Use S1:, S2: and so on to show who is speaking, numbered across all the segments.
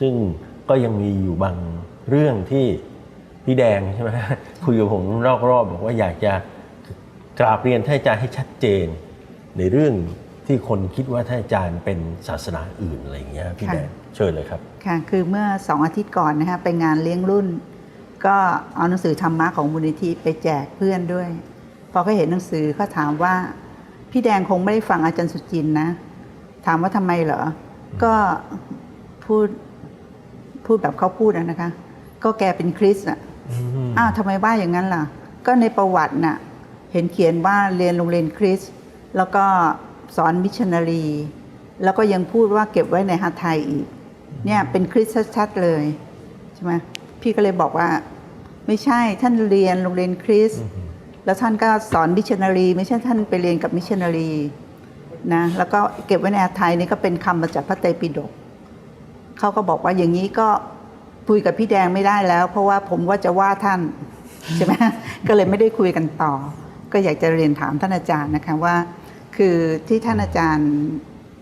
S1: ซึ่งก็ยังมีอยู่บางเรื่องที่พี่แดงใช่ไหมคุยกับผมนอกรอบบอกว่าอยากจะกราบเรียนท่านอาจารย์ให้ชัดเจน ในเรื่องที่คนคิดว่าท่านอาจารย์เป็นศาสนาอื่นอะไรอย่างเงี้ยพี่
S2: ค่ะ
S1: แดงเชิญเลยครับ
S2: ค่ะคือเมื่อสองอาทิตย์ก่อนนะคะไปงานเลี้ยงรุ่น ก็เอาหนังสือธรรมะของมูลนิธิไปแจกเพื่อนด้วยพอเขาเห็นหนังสือเขาถามว่า พี่แดงคงไม่ได้ฟังอาจารย์สุจินต์นะ ถามว่าทำไมเหรอ ก็พูด พูดแบบเขาพูดอะนะคะ ก็แกเป็นคริสต์อะอ้าวทำไมว่าอย่างนั้นล่ะ ก็ในประวัติน่ะเห็นเขียนว่าเรียนโรงเรียนคริสต์แล้วก็สอนมิชชันนารี แล้วก็ยังพูดว่าเก็บไว้ในฮัทไทยอีก เนี่ยเป็นคริสต์ชัดๆเลยใช่ไหมพี่ก็เลยบอกว่า ไม่ใช่ท่านเรียนโรงเรียนคริสต์แล้วท่านก็สอนมิชชันนารี ไม่ใช่ท่านไปเรียนกับมิชชันนารีนะแล้วก็เก็บไว้ในฮัทไทยนี่ก็เป็นคำมาจากพระไตรปิฎก เขาก็บอกว่าอย่างนี้ก็คุยกับพี่แดงไม่ได้แล้ว เพราะว่าผมว่าจะว่าท่านใช่ไหมก็เลยไม่ได้คุยกันต่อ ก็อยากจะเรียนถามท่านอาจารย์นะคะว่า คือที่ท่านอาจารย์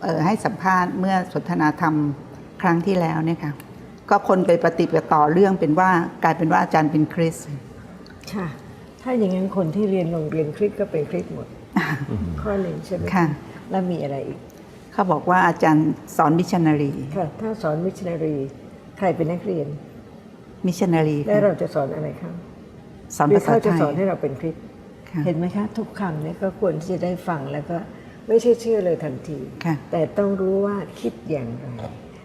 S2: เอ่อให้สัมภาษณ์เมื่อสนทนาธรรมครั้งที่แล้วเนี่ยค่ะก็คนไปปฏิบัติต่อเรื่องเป็นว่ากลายเป็นว่าอาจารย์เป็นคริสต์
S3: ค่ะ ถ้าอย่างนั้นคนที่เรียนโรงเรียนคริสต์ก็เป็นคริสต์หมด ข้อหนึ่งใช่ไหม
S2: ค่ะ
S3: แล้วมีอะไรอีก
S2: เขาบอกว่าอาจารย์สอนมิชชันนารี
S3: ค่ะถ้าสอนมิชชันนารีใครเป็นนักเรียน
S2: มิชชันนารี
S3: และเราจะสอนอะไรครับ
S2: สอน
S3: หรื
S2: ภาษา
S3: เขา
S2: ไท
S3: จะ
S2: ย
S3: สอนให้เราเป็นคริสต์
S2: ค่ะ
S3: เห็นไหมคะทุกคำเนี่ยก็ควรที่จะได้ฟังแล้วก็ไม่ใช่เชื่อเลยทันที
S2: ค่ะ
S3: แต่ต้องรู้ว่าคิดอย่างไร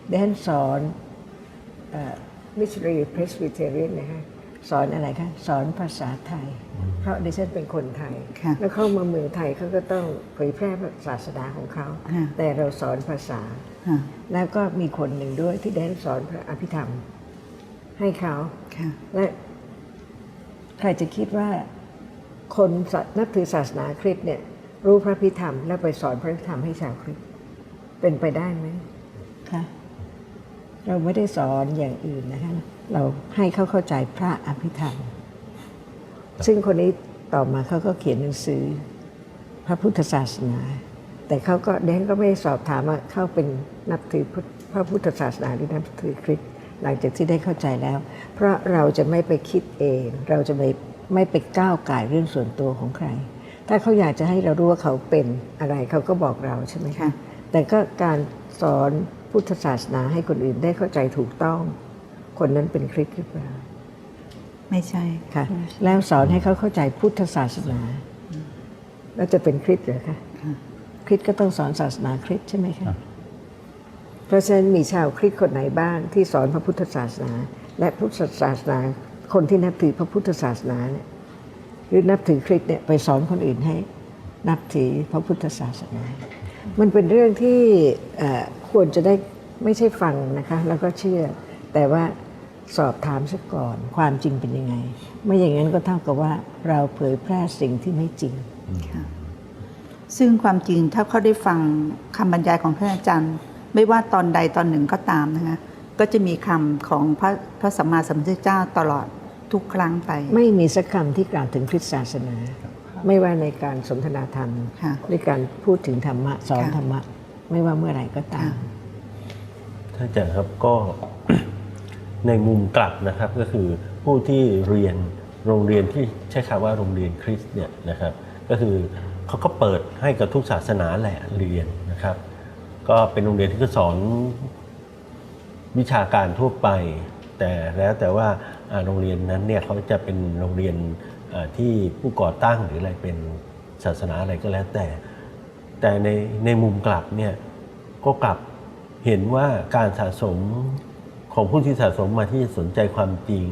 S3: ดิฉันสอนมิชลีเพรสบิเทเรียนนะคะ สอนอะไรคะสอนภาษาไทย เพราะดิฉันเป็นคนไทย
S2: ค่ะ
S3: แล้วเข้ามาเมืองไทยเขาก็ต้องเผยแพร่ศาสนาของเขา
S2: ค่ะ
S3: แต่เราสอนภาษา
S2: ค่ะ
S3: แล้วก็มีคนหนึ่งด้วยที่ได้สอนพระอภิธรรม ให้เขา
S2: ค่ะ
S3: และใครจะคิดว่าคนนับถือศาสนาคริสต์เนี่ย รู้พระพิธรรม แล้วไปสอนพระพิธรรมให้ชาวคริสต์เป็นไปได้ไหม
S2: ค่ะ
S3: เราไม่ได้สอนอย่างอื่นนะคะเราให้เขาเข้าใจพระอภิธรรม ซึ่งคนนี้ต่อมาเขาก็เขียนหนังสือ พระพุทธศาสนา แต่เขาก็เดนก็ไม่ได้สอบถามว่าเขาเป็นนับถือพุทธพระพุทธศาสนาหรือนับถือคริสต์หลังจากที่ได้เข้าใจแล้ว เพราะเราจะไม่ไปคิดเอง เราจะไม่ไม่ไปก้าวไก่ายเรื่องส่วนตัวของใคร ถ้าเขาอยากจะให้เรารู้ว่าเขาเป็นอะไรเขาก็บอกเราใช่ไหม
S2: ค่ะ
S3: คะแต่ก็การสอนพุทธศาสนาให้คนอื่นได้เข้าใจถูกต้อง คนนั้นเป็นคริสต์หรือเปล่า
S2: ไม่ใช่
S3: ค่ะ แล้วสอนให้เขาเข้าใจพุทธศาสนา แล้วจะเป็นคริสต์เหรอคะ
S2: ค่ะ
S3: คริสต์ก็ต้องสอนศาสนาคริสต์ใช่ไหมคะเพราะฉะนั้นมีชาวคริสต์คนไหนบ้างที่สอนพระพุทธศาสนา และพุทธศาสนา คนที่นับถือพระพุทธศาสนาเนี่ยหรือนับถือคริสต์เนี่ยไปสอนคนอื่นให้ นับถือพระพุทธศาสนา มันเป็นเรื่องที่เอ่อ ควรจะได้ไม่ใช่ฟังนะคะ แล้วก็เชื่อ แต่ว่าสอบถามซะก่อน ความจริงเป็นยังไง ไม่อย่างนั้นก็เท่ากับว่าเราเผยแพร่สิ่งที่ไม่จริง
S2: ค่ะซึ่งความจริงถ้าเขาได้ฟังคำบรรยายของท่านอาจารย์ ไม่ว่าตอนใดตอนหนึ่งก็ตามนะคะก็จะมีคำของพระพระสัมมาสัมพุทธเจ้าตลอดทุกครั้งไป
S3: ไม่มีสักคำที่กล่าวถึงคริสตศาสนา ไม่ว่าในการสนทนาธรรม
S2: ค่ะ
S3: หรือการพูดถึงธรรมะสอน
S2: ค่ะ
S3: ธรรมะ ไม่ว่าเมื่อไหร่ก็ตาม
S1: ท่านอาจารย์ครับก็ ในมุมกลับนะครับก็คือผู้ที่เรียนโรงเรียนที่ใช้คำว่าโรงเรียนคริสต์เนี่ยนะครับ ก็คือเขาก็เปิดให้กับทุกศาสนาแหละเรียนนะครับ ก็เป็นโรงเรียนที่ก็สอนวิชาการทั่วไป แต่แล้วแต่ว่าโรงเรียนนั้นเนี่ยเขาจะเป็นโรงเรียนที่ผู้ก่อตั้งหรืออะไรเป็นศาสนาอะไรก็แล้วแต่ แต่ในในมุมกลับเนี่ย ก็กลับเห็นว่าการสะสมของผู้ที่สะสมมาที่จะสนใจความจริง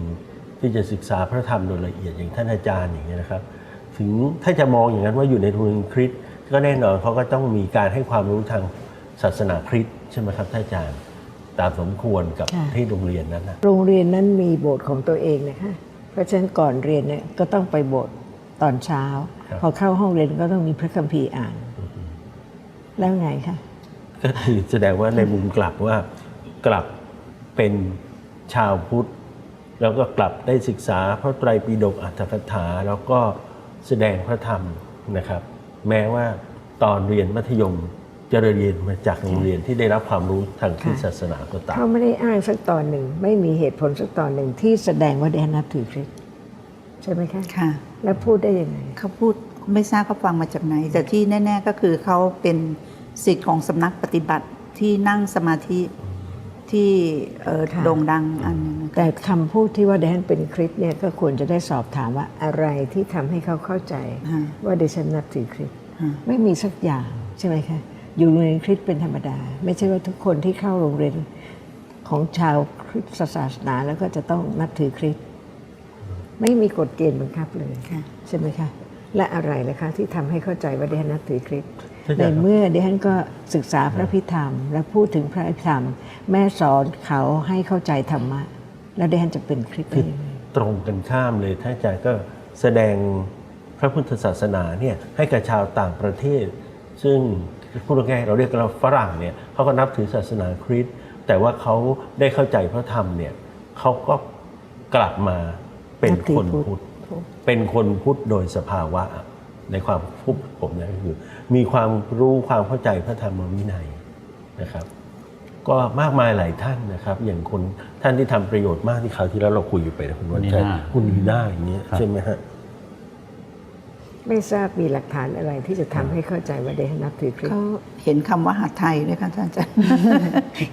S1: ที่จะศึกษาพระธรรมโดยละเอียดอย่างท่านอาจารย์อย่างเงี้ยนะครับ ถึงถ้าจะมองอย่างนั้นว่าอยู่ในโรงเรียนคริสต์ก็แน่นอนเขาก็ต้องมีการให้ความรู้ทางศาสนาคริสต์ใช่ไหมครับท่านอาจารย์ตามสมควรกับ
S3: ค่ะ
S1: ที่โรงเรียนนั้นนะ
S3: โรงเรียนนั้นมีโบสถ์ของตัวเองนะคะเพราะฉะนั้นก่อนเรียนเนี่ยก็ต้องไปโบสถ์ตอนเช้า พอเข้าห้องเรียนก็ต้องมีพระคัมภีร์อ่าน แล้วไงคะ
S1: ก็คือแสดงว่าในมุมกลับว่ากลับเป็นชาวพุทธ แล้วก็กลับได้ศึกษาพระไตรปิฎกอัตถกถา แล้วก็แสดงพระธรรมนะครับ แม้ว่าตอนเรียนมัธยมจะเรียนมาจากโรงเรียนที่ได้รับความรู้ทางคริสตศาสนาก็ตาม
S3: เขาไม่ได้อ้างสักตอนหนึ่ง ไม่มีเหตุผลสักตอนหนึ่งที่แสดงว่าเดนนับถือคริสต์ใช่ไหมคะ
S2: ค่ะ
S3: แล้วพูดได้ยังไง
S2: เขาพูดไม่ทราบเขาฟังมาจากไหน แต่ที่แน่ ๆ ก็คือเขาเป็น สิทธิ์ของสำนักปฏิบัติที่นั่งสมาธิที่เอ่อ
S3: ค่ะ
S2: โด่งดังอันหนึงนะคะ
S3: แต่คำพูดที่ว่าเดนเป็นคริสต์เนี่ยก็ควรจะได้สอบถามว่าอะไรที่ทำให้เขาเข้าใจว่าดิฉันนับถือคริสต์
S2: ฮะ
S3: ไม่มีสักอย่างใช่ไหมคะอยู่โรงเรียนคริสต์เป็นธรรมดา ไม่ใช่ว่าทุกคนที่เข้าโรงเรียนของชาวคริสตศาสนาแล้วก็จะต้องนับถือคริสต์ไม่มีกฎเกณฑ์บังคับเลย
S2: ค่ะ
S3: ใช่ไหมคะและอะไรล่ะคะที่ทำให้เข้าใจว่าดิฉันนับถือคริสต์
S1: ใช่ครับ
S3: ในเมื่อดิฉันก็ศึกษาพระพิธรรม และพูดถึงพระพิธรรม แม่สอนเขาให้เข้าใจธรรมะ แล้วดิฉันจะเป็นคริสต์ได้ยังไง
S1: ตรงกันข้ามเลยท่านอาจารย์ก็แสดงพระพุทธศาสนาเนี่ยให้กับชาวต่างประเทศ ซึ่งพูดง่ายๆเราเรียกกันว่าฝรั่งเนี่ยเขาก็นับถือศาสนาคริสต์แต่ว่าเขาได้เข้าใจพระธรรมเนี่ยเขาก็กลับมาเป็น
S3: นับถือ
S1: คน
S3: พุทธ
S1: พุทธเป็นคนพุทธโดยสภาวะ ในความพูดผมนะก็คือ มีความรู้ความเข้าใจพระธรรมวินัยนะครับ ก็มากมายหลายท่านนะครับ อย่างคนท่านที่ทำประโยชน์มากที่คราวที่แล้วเราคุยอยู่ไปนะคุณวันชัย
S4: คุณนีน่า
S1: คุณนีน่าอย่างเงี้ย
S4: ครับ
S1: ใช่ไหมฮะ
S3: ไม่ทราบมีหลักฐานอะไรที่จะทำให้เข้าใจว่าดิฉันนับถือคริสต์
S2: เขาเห็นคำว่าหัดไทยด้วยค่ะท่านอาจารย์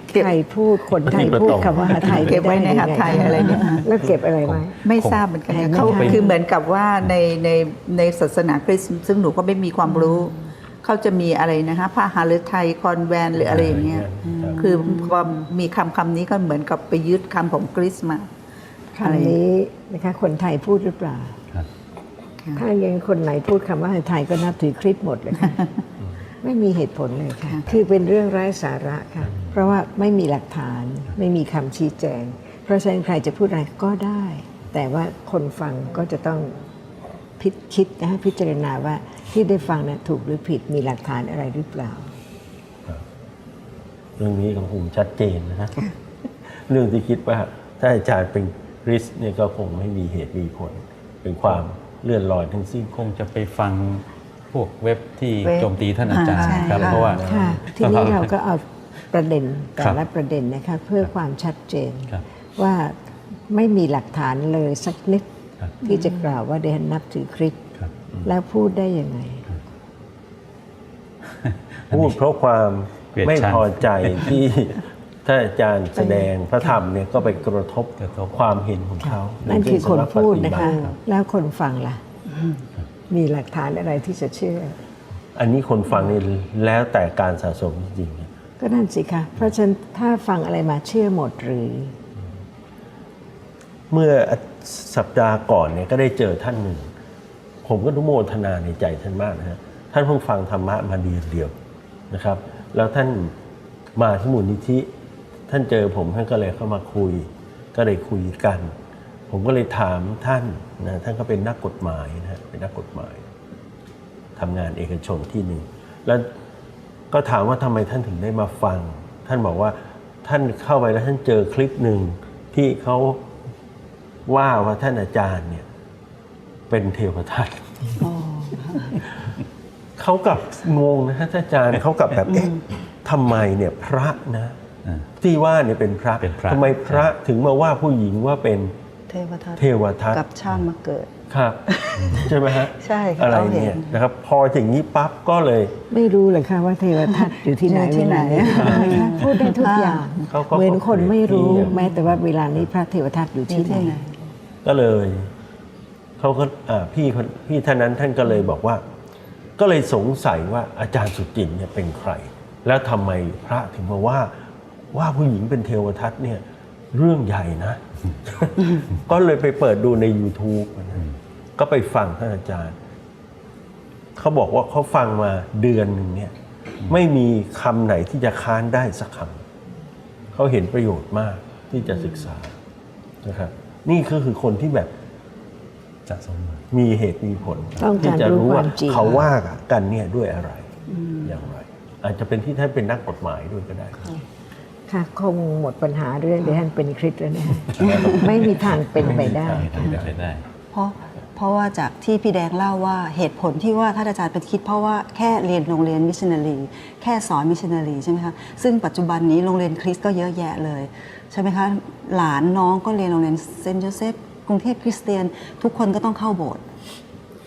S2: เก็บ
S3: ไทยพูดคนไทยพูดคำว่าหาไทย
S2: เก็บไว้ในหาไทยอะไรเนี่ย
S3: แล้วเก็บอะไรไว้
S2: ไม่ทราบเหมือนกัน
S3: คง
S2: เขา
S3: คงเป็น
S2: คือเหมือนกับว่าในในในศาสนาคริสต์ซึ่งหนูก็ไม่มีความรู้เขาจะมีอะไรนะคะพระหฤทัยคอนแวนหรืออะไรอย่างเงี้ย
S1: ครับ
S2: คือพอมีคำคำนี้ก็เหมือนกับไปยึดคำของคริสต์มา
S3: คำนี้นะคะคนไทยพูดหรือเปล่า
S4: ครับ
S3: ถ้ายังคนไหนพูดคำว่าไทยก็นับถือคริสต์หมดเลยค่ะไม่มีเหตุผลเลยค่ะ คือเป็นเรื่องไร้สาระค่ะ เพราะว่าไม่มีหลักฐาน ไม่มีคำชี้แจง เพราะฉะนั้นใครจะพูดอะไรก็ได้ แต่ว่าคนฟังก็จะต้องพิคิดนะฮะพิจารณาว่าที่ได้ฟังนะถูกหรือผิดมีหลักฐานอะไรหรือเปล่า
S1: เรื่องนี้ของผมชัดเจนนะฮะเรื่องที่คิดว่าถ้าอาจารย์เป็นคริสต์เนี่ยก็คงไม่มีเหตุมีผลเป็นความ เลื่อนลอยทั้งสิ้น
S4: คงจะไปฟังพวกเว็บที่
S2: เว็บ
S4: โจมตีท่านอาจารย์
S2: อ่าใช่
S4: ครับ
S2: ค่ะ
S4: เพราะว่า
S3: ค่ะทีนี้เราก็เอาประเด็นแต่
S4: ครับ
S3: ละประเด็นนะคะเพื่อความชัดเจน
S4: ครับ
S3: ว่าไม่มีหลักฐานเลยสักนิด
S4: ครับ
S3: ที่จะกล่าวว่าเดนนับถือคริสต์
S4: ครับ
S3: แล้วพูดได้ยังไง
S1: พูดเพราะความ
S4: เกลียด
S1: ไม่
S4: ชัง
S1: พอใจที่ ท่านอาจารย์แสดงพระธรรมเนี่ยก็ไปกระทบ
S4: กระทบ
S1: ความเห็นของเขา
S3: นั่นคือคนพูดนะคะ
S1: ใเรื่องสำหรับปฏิบัติ
S3: แล้วคนฟังล่ะ มีหลักฐานอะไรที่จะเชื่อ
S1: อันนี้คนฟังนี่แล้วแต่การสะสมจริงๆ
S3: ก็นั่นสิคะเพราะฉะนั้นถ้าฟังอะไรมาเชื่อหมดหรือ
S1: เมื่อสัปดาห์ก่อนเนี่ยก็ได้เจอท่านหนึ่ง ผมก็นุโมทนาในใจท่านมากนะฮะท่านเพิ่งฟังธรรมะมาเดือนเดียวนะครับ แล้วท่านมาที่มูลนิธิ ท่านเจอผมท่านก็เลยเข้ามาคุย ก็เลยคุยกัน ผมก็เลยถามท่านนะท่านก็เป็นนักกฎหมายนะฮะเป็นนักกฎหมายทำงานเอกชนที่หนึ่งแล้วก็ถามว่าทำไมท่านถึงได้มาฟัง ท่านบอกว่าท่านเข้าไปแล้วท่านเจอคลิปหนึ่งที่เขาว่าว่าท่านอาจารย์เนี่ยเป็นเทวทัตเขากลับงงนะฮะท่านอาจารย์เขากลับแบบเอ๊ะทำไมเนี่ยพระนะ
S4: อ่า
S1: ที่ว่าเนี่ยเป็นพระ
S4: เป็นพระ
S1: ทำไมพระถึงมาว่าผู้หญิงว่าเป็น
S2: เทวทัต
S1: เทวทัต
S2: กับช่างมาเกิด
S1: ครับใช่ไหมฮะ
S2: ใช่ค่ะ
S1: อะไร
S2: เราเห็น
S1: เนี่ยนะครับพออย่างนี้ปั๊บก็เลย
S3: ไม่รู้เลยค่ะว่าเทวทัตอยู่ที่ไหน
S2: อยู่ที่ไหน
S3: เวลานี้นะคะพูดได้ทุกอย่าง
S1: เขาก็
S3: เหมือนคนไม่รู้
S1: เขาเปรียบเทียบ
S3: แม้แต่ว่าเวลานี้พระเทวทัตอยู่ที่ไหน
S1: ก็เลยเขาก็อ่าพี่คนพี่ท่านนั้นท่านก็เลยบอกว่า ก็เลยสงสัยว่าอาจารย์สุจินต์เนี่ยเป็นใคร แล้วทำไมพระถึงมาว่า ว่าผู้หญิงเป็นเทวทัตเนี่ยเรื่องใหญ่นะ ก็เลยไปเปิดดูใน YouTube นะก็ไปฟังท่านอาจารย์ เขาบอกว่าเขาฟังมาเดือนหนึ่งเนี่ย ไม่มีคำไหนที่จะค้านได้สักคำเขาเห็นประโยชน์มากที่จะศึกษานะครับ นี่ก็คือคนที่แบบ
S4: สะสมมา
S1: มีเหตุมีผล
S3: ต้องการ
S1: ที่จะรู้ว่า
S3: รู้ความจริง
S1: เขาว่ากันเนี่ยด้วยอะไร อย่างไร อาจจะเป็นที่ท่านเป็นนักกฎหมายด้วยก็ได้
S3: ค่ะ คงหมดปัญหาเรื่องเดยวท่านเป็นคริสต์แล้วนะคะไม่มีทางเป็นไปได้
S4: ทำได้ได้
S2: เพราะเพราะ
S5: ราะว่าจากที่พี่แดงเล่าว่าเหตุผลที่ว่าท่านอาจารย์ไปคิดเพราะว่าแค่เรียนโรงเรียนมิชชันนารีแค่สอนมิชชันนารีใช่ไหมคะซึ่งปัจจุบันนี้โรงเรียนคริสต์ก็เยอะแยะเลยใช่ไหมคะหลานน้องก็เรียนโรงเรียนเซนต์โจเซฟกรุงเทพคริสเตียน ทุกคนก็ต้องเข้าโบสถ์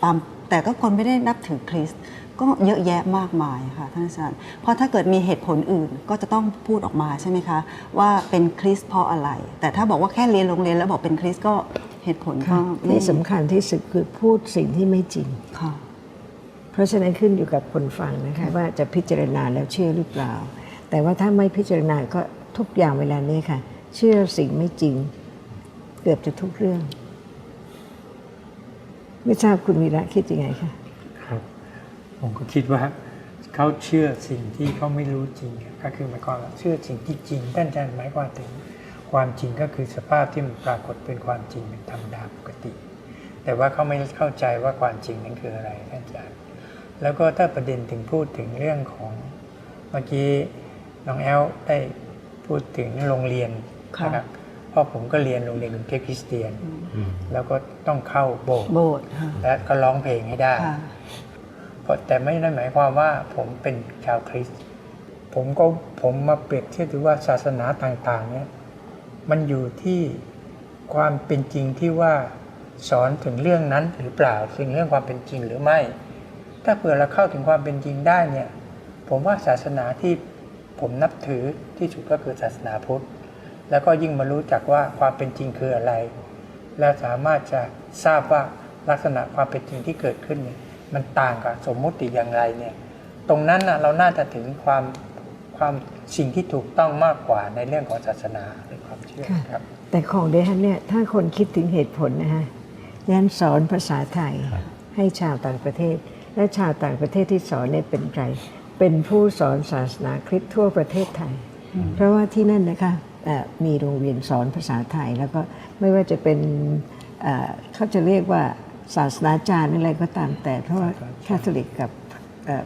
S5: ตามแต่ก็คนไม่ได้นับถือคริสต์ ก็เยอะแยะมากมายค่ะท่านอาจารย์ เพราะถ้าเกิดมีเหตุผลอื่นก็จะต้องพูดออกมาใช่ไหมคะ ว่าเป็นคริสต์เพราะอะไร แต่ถ้าบอกว่าแค่เรียนโรงเรียนแล้วบอกเป็นคริสต์ก็เหตุผลก็
S3: ค่ะ
S5: ไม่
S3: ที่สำคัญที่สุดคือพูดสิ่งที่ไม่จริง
S5: ค่ะ
S3: เพราะฉะนั้นขึ้นอยู่กับคนฟังนะคะว่าจะพิจารณาแล้วเชื่อหรือเปล่า แต่ว่าถ้าไม่พิจารณาก็ทุกอย่างเวลานี้ค่ะ เชื่อสิ่งไม่จริง เกือบจะทุกเรื่อง ไม่ทราบคุณวีระคิดยังไงคะ
S6: ครับ ผมก็คิดว่าเขาเชื่อสิ่งที่เขาไม่รู้จริง ก็คือหมายความว่าเชื่อสิ่งที่จริงท่านอาจารย์หมายความถึงความจริงก็คือสภาพที่มันปรากฏเป็นความจริงเป็นธรรมดาปกติ แต่ว่าเขาไม่เข้าใจว่าความจริงนั้นคืออะไรท่านอาจารย์แล้วก็ถ้าประเด็นถึงพูดถึงเรื่องของเมื่อกี้น้องแอลได้พูดถึงโรงเรียน
S5: ค่ะ
S6: นะครับเพราะผมก็เรียนโรงเรียนกรุงเทพคริสเตียน แล้วก็ต้องเข้าโบสถ์
S5: โบสถ์ค่ะ
S6: และก็ร้องเพลงให้ได้
S5: ค่ะ
S6: เพราะ แต่ไม่ได้หมายความว่าผมเป็นชาวคริสต์ผมก็ผมมาเปรียบเทียบดูว่าศาสนาต่างๆเนี่ยมันอยู่ที่ความเป็นจริงที่ว่าสอนถึงเรื่องนั้นหรือเปล่าถึงเรื่องความเป็นจริงหรือไม่ ถ้าเผื่อเราเข้าถึงความเป็นจริงได้เนี่ยผมว่าศาสนาที่ผมนับถือที่สุดก็คือศาสนาพุทธ แล้วก็ยิ่งมารู้จักว่าความเป็นจริงคืออะไร แล้วสามารถจะทราบว่าลักษณะความเป็นจริงที่เกิดขึ้นเนี่ย มันต่างกับสมมุติอย่างไรเนี่ยตรงนั้นนะเราน่าจะถึงความความสิ่งที่ถูกต้องมากกว่าในเรื่องของศาสนาหรือความเชื่อ
S3: ค่ะ
S6: ครับ
S3: แต่ของเดฮันเนี่ยถ้าคนคิดถึงเหตุผลนะฮะดิฉันสอนภาษาไทยให้ชาวต่างประเทศ และชาวต่างประเทศที่สอนเนี่ยเป็นใครเป็นผู้สอนศาสนาคริสต์ทั่วประเทศไทย เพราะว่าที่นั่นนะคะเอ่อมีโรงเรียนสอนภาษาไทย แล้วก็ไม่ว่าจะเป็นเอ่อเขาจะเรียกว่า ศาสนาจารย์อะไรก็ตามแต่ เพราะว่าคาทอลิกกับ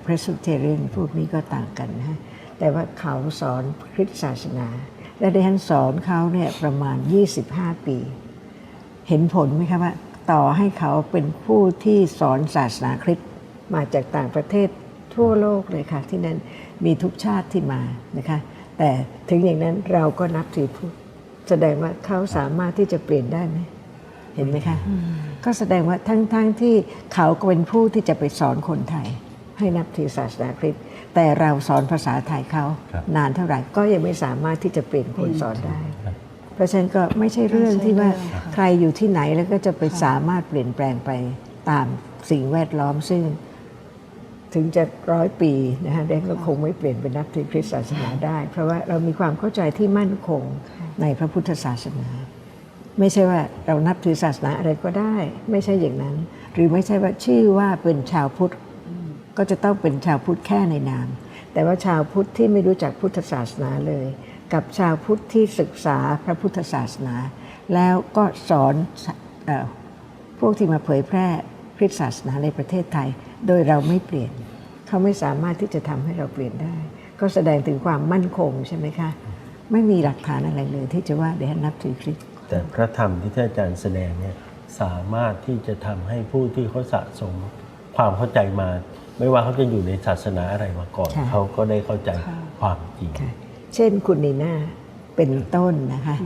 S3: พระสุเทเรียนพวกนี้ก็ต่างกันนะแต่ว่าเขาสอนคริสตศาสนา และไดิฉันสอนเขาเนี่ยประมาณ 25 ปี เห็นผลไหมคะว่าต่อให้เขาเป็นผู้ที่สอนศาสนาคริสต์มาจากต่างประเทศทั่วโลกเลยค่ะ ที่นั่นมีทุกชาติที่มานะคะ แต่ถึงอย่างนั้นเราก็นับถือพุทธแสดงว่าเขาสามารถที่จะเปลี่ยนได้ไหม เห็นไหมคะ ก็แสดงว่าทั้งๆทที่เขาก็เป็นผู้ที่จะไปสอนคนไทย ให้นับถือศาสนาคริสต์แต่เราสอนภาษาไทยเขา
S4: ครับ
S3: นานเท่าไหร่ก็ยังไม่สามารถที่จะเปลี่ยนคนสอนได้ เพราะฉะนั้นก็ไม่ใช่เรื่องที่ว่าใครอยู่ที่ไหนแล้วก็จะไปสามารถเปลี่ยนแปลงไปตามสิ่งแวดล้อมซึ่ง ถึงจะร้อยปีนะฮะเด็กก็คงไม่เปลี่ยนเป็นนับถือคริสต์ศาสนาได้ เพราะว่าเรามีความเข้าใจที่มั่นคงในพระพุทธศาสนา ไม่ใช่ว่าเรานับถือศาสนาอะไรก็ได้ ไม่ใช่อย่างนั้น หรือไม่ใช่ว่าชื่อว่าเป็นชาวพุทธก็จะต้องเป็นชาวพุทธแค่ในนาม แต่ว่าชาวพุทธที่ไม่รู้จักพุทธศาสนาเลย กับชาวพุทธที่ศึกษาพระพุทธศาสนา แล้วก็สอนออพวกที่มาเผยแพร่คริสตศาสนาในประเทศไทย โดยเราไม่เปลี่ยน เขาไม่สามารถที่จะทำให้เราเปลี่ยนได้ ก็แสดงถึงความมั่นคงใช่ไหมคะ ไม่มีหลักฐานอะไรเลยที่จะว่าเดี๋ยวนับถือคริสต์
S1: แต่พระธรรมที่ท่านอาจารย์แสดงเนี่ยสามารถที่จะทำให้ผู้ที่เขาสะสมความเข้าใจมา ไม่ว่าเขาจะอยู่ในศาสนาอะไรมาก่อน
S3: ค่ะ
S1: เขาก็ได้เข้าใจความจริง
S3: ค่ะเช่นคุณนีน่าเป็นต้นนะคะ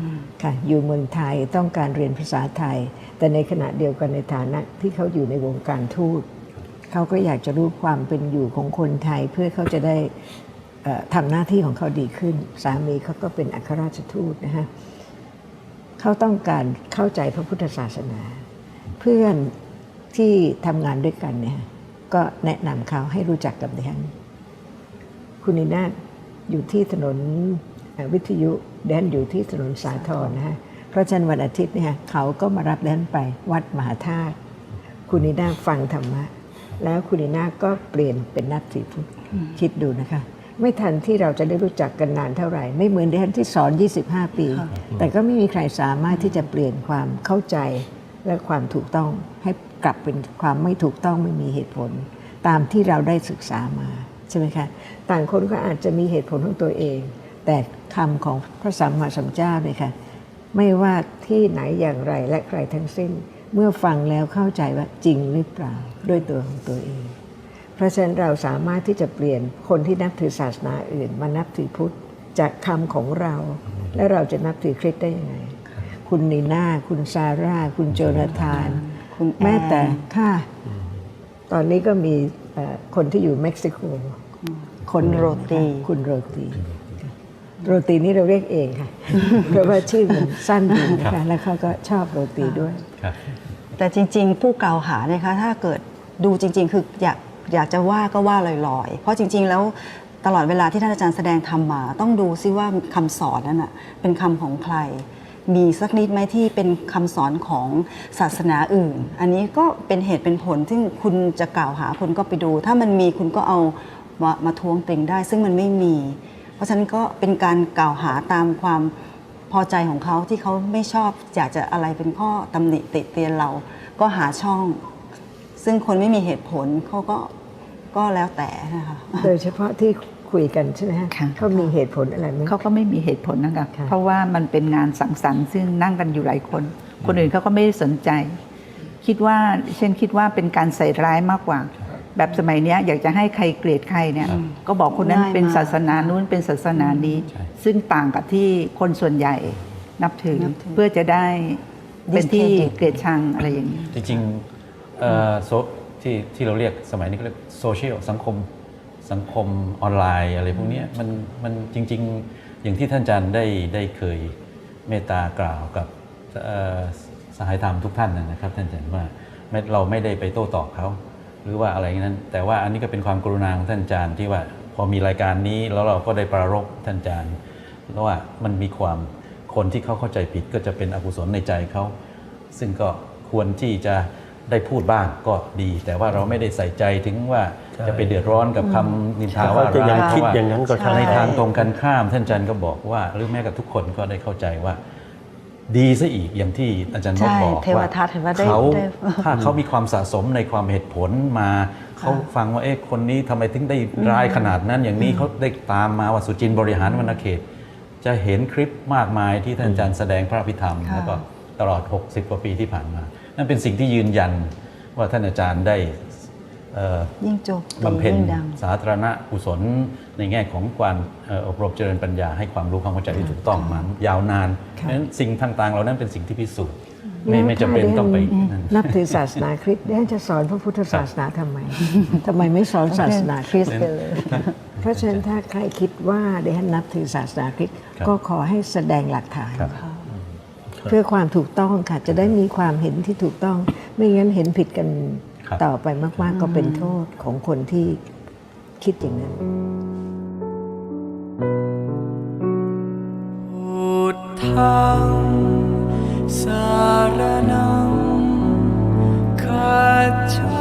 S3: ค่ะอยู่เมืองไทยต้องการเรียนภาษาไทย แต่ในขณะเดียวกันในฐานะที่เขาอยู่ในวงการทูตเขาก็อยากจะรู้ความเป็นอยู่ของคนไทยเพื่อเขาจะได้เอ่อทำหน้าที่ของเขาดีขึ้น สามีเขาก็เป็นอัครราชทูตนะคะ เขาต้องการเข้าใจพระพุทธศาสนา เพื่อนที่ทำงานด้วยกันเนี่ยก็แนะนำเขาให้รู้จักกับดิฉันคุณนีนาอยู่ที่ถนนวิทยุแดนอยู่ที่ถนนสาทรนะฮะเพราะฉะนั้นวันอาทิตย์เนี่ยเขาก็มารับแดนไปวัดมหาธาตุคุณนีนาฟังธรรมะ แล้วคุณนีนาก็เปลี่ยนเป็นนักถือพุทธคิดดูนะคะ ไม่ทันที่เราจะได้รู้จักกันนานเท่าไหร่ ไม่เหมือนดิฉันที่สอน 25 ปี แต่ก็ไม่มีใครสามารถที่จะเปลี่ยนความเข้าใจและความถูกต้องให้กลับเป็นความไม่ถูกต้องไม่มีเหตุผล ตามที่เราได้ศึกษามาใช่ไหมคะต่างคนก็อาจจะมีเหตุผลของตัวเอง แต่คำของพระสัมมาสัมพุทธเจ้าเนี่ยค่ะไม่ว่าที่ไหนอย่างไรและใครทั้งสิ้น เมื่อฟังแล้วเข้าใจว่าจริงหรือเปล่าด้วยตัวของตัวเอง เพราะฉะนั้นเราสามารถที่จะเปลี่ยนคนที่นับถือศาสนาอื่น มานับถือพุทธจากคำของเรา แล้วเราจะนับถือคริสต์ได้ยังไง คุณนีน่า คุณซาร่า คุณโจนาธาน
S5: คุณแอร์
S3: แม้แต่ค่ะ ตอนนี้ก็มีเอ่อคนที่อยู่เม็กซิโก
S5: คนโรตี
S3: คุณโรตี โรตีนี่เราเรียกเองค่ะ เพราะว่าชื่อมันสั้นดีนะคะแล้วเขาก็ชอบโรตีด้วย
S4: ครับ
S5: แต่จริง ๆ ผู้กล่าวหาเนี่ยคะถ้าเกิดดูจริง ๆ คืออยาก อยากจะว่าก็ว่าลอยๆ เพราะจริง ๆ แล้วตลอดเวลาที่ท่านอาจารย์แสดงธรรมมา ต้องดูซิว่าคำสอนนั้นน่ะเป็นคำของใคร มีสักนิดไหมที่เป็นคำสอนของศาสนาอื่น อันนี้ก็เป็นเหตุเป็นผลซึ่งคุณจะกล่าวหาคุณก็ไปดู ถ้ามันมีคุณก็เอามามาทวงติงได้ ซึ่งมันไม่มี เพราะฉะนั้นก็เป็นการกล่าวหาตามความพอใจของเขาที่เขาไม่ชอบอยากจะอะไรเป็นข้อตำหนิติเตียนเราก็หาช่อง ซึ่งคนไม่มีเหตุผลเขาก็ก็แล้วแต่นะคะ
S3: โดยเฉพาะที่คุยกันใช่ไหมฮะ
S2: ค่ะ
S3: เขามีเหตุผลอะไรไหม
S2: เขาก็ไม่มีเหตุผลนะคะ
S3: ค่ะ
S2: เพราะว่ามันเป็นงานสังสรรค์ซึ่งนั่งกันอยู่หลายคน คนอื่นเขาก็ไม่ได้สนใจ คิดว่าเช่นคิดว่าเป็นการใส่ร้ายมากกว่า แบบสมัยเนี้ยอยากจะให้ใครเกลียดใครเนี่ยก็บอกคนนั้น
S5: ง่ายมาก
S2: เป็นศาสนานู้นเป็นศาสนานี้
S4: ใช่
S2: ซึ่งต่างกับที่คนส่วนใหญ่นับถือ
S5: นับถือ
S2: เพื่อจะได้เป็นที่
S5: Discredit
S2: เกลียดชังอะไรอย่างนี้
S4: จริงๆ เอ่อโซที่ที่เราเรียกสมัยนี้ก็เรียกโซเชียลสังคมสังคมออนไลน์อะไรพวกเนี้ยมันมันจริง ๆ อย่างที่ท่านอาจารย์ได้ได้เคยเมตตากล่าวกับเอ่อสหายธรรมทุกท่านนะครับ ท่านอาจารย์ว่าไม่เราไม่ได้ไปโต้ตอบเขาหรือว่าอะไรนั้น แต่ว่าอันนี้ก็เป็นความกรุณาของท่านอาจารย์ที่ว่าพอมีรายการนี้แล้วเราก็ได้ปรารภท่านอาจารย์แล้วว่ามันมีความคนที่เขาเข้าใจผิดก็จะเป็นอกุศลในใจเขาซึ่งก็ควรที่จะ ได้พูดบ้างก็ดี แต่ว่าเราไม่ได้ใส่ใจถึงว่า
S1: ใช่
S4: จะไปเดือดร้อนกับคำนินทาว่า
S1: เขาจะยัง
S4: ร้าย
S1: คิด
S4: เพระว่
S1: อย่างนั้นก็ใช่
S4: ในทางตรงกันข้ามท่านอาจารย์ก็บอกว่า หรือแม้กับทุกคนก็ได้เข้าใจว่า ดีซะอีกอย่างที่อาจารย์นก
S5: ใช่
S4: บอก
S5: เทวทัศน์เห็นว่าได้
S4: เขา
S5: ได้
S4: ถ้าเขามีความสะสมในความเหตุผลมาเขาฟังว่าเอ๊ะคนนี้ทำไมถึงได้ร้ายขนาดนั้น อย่างนี้เขาได้ตามมาว่าสุจินต์บริหารวรรณเขต จะเห็นคลิปมากมายที่ท่านอาจารย์แสดงพระอภิธรรม
S5: ค่ะ
S4: แล้วก็ตลอด 60 กว่าปีที่ผ่านมา นั่นเป็นสิ่งที่ยืนยันว่าท่านอาจารย์ได้เอ่อ
S5: ยิ่งโจมตี
S4: บำเพ็ญ
S5: ยิ่งดัง
S4: สาธารณกุศลในแง่ของการเอ่ออบรมเจริญปัญญาให้ความรู้ความเข้าใจที่ถูกต้องมายาวนานเพราะฉะนั้นสิ่งต่างๆเหล่านั้นเป็นสิ่งที่พิสูจน์ไม่ไม่จำเป็นต้องไปนั่น
S3: นับถือศาสนาคริสต์ดิฉันจะสอนพระพุทธศาสนาทำไมทำไมไม่สอนศาสนาคริสต์ไปเลย เพราะฉะนั้นถ้าใครคิดว่าดิฉันนับถือศาสนาคริสต์
S4: ครับ
S3: ก็ขอให้แสดงหลักฐาน
S4: ครับ
S3: เพื่อความถูกต้องค่ะ จะได้มีความเห็นที่ถูกต้อง ไม่งั้นเห็นผิดกันต่อไปมาก ๆ ก็เป็นโทษของคนที่คิดอย่างนั้น
S7: พุทธังสารนังคัจ